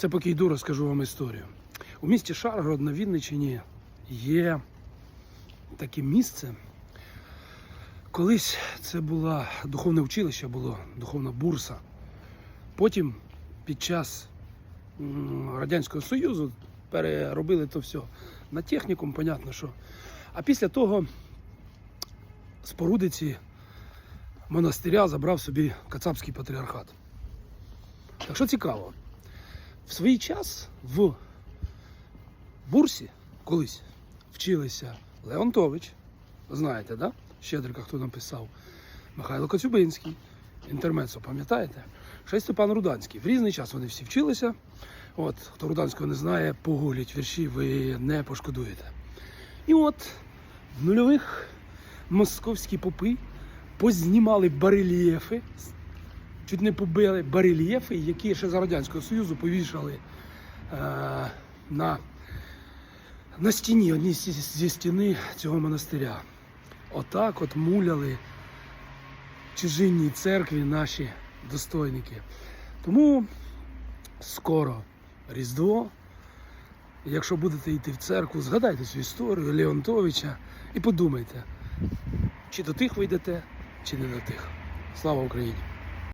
Це поки йду, розкажу вам історію. У місті Шаргород на Вінниччині є таке місце. Колись це було духовне училище, було духовна бурса. Потім під час Радянського Союзу переробили то все на технікум, понятно, що. А після того споруди ці монастиря забрав собі Кацапський патріархат. Так що цікаво, в свій час в бурсі колись вчилися Леонтович, знаєте, да? Щедрика, хто написав, Михайло Коцюбинський, інтермецо, пам'ятаєте? Ще Степан Руданський. В різний час вони всі вчилися. От, хто Руданського не знає, погулять вірші, ви не пошкодуєте. І от в нульових московські попи познімали барельєфи, чуть не побили барельєфи, які ще за Радянського Союзу повішали е, на, на стіні, одній зі, стіни цього монастиря. Отак от муляли чужинній церкві наші достойники. Тому скоро Різдво. Якщо будете йти в церкву, згадайте цю історію Леонтовича і подумайте, чи до тих ви йдете, чи не до тих. Слава Україні!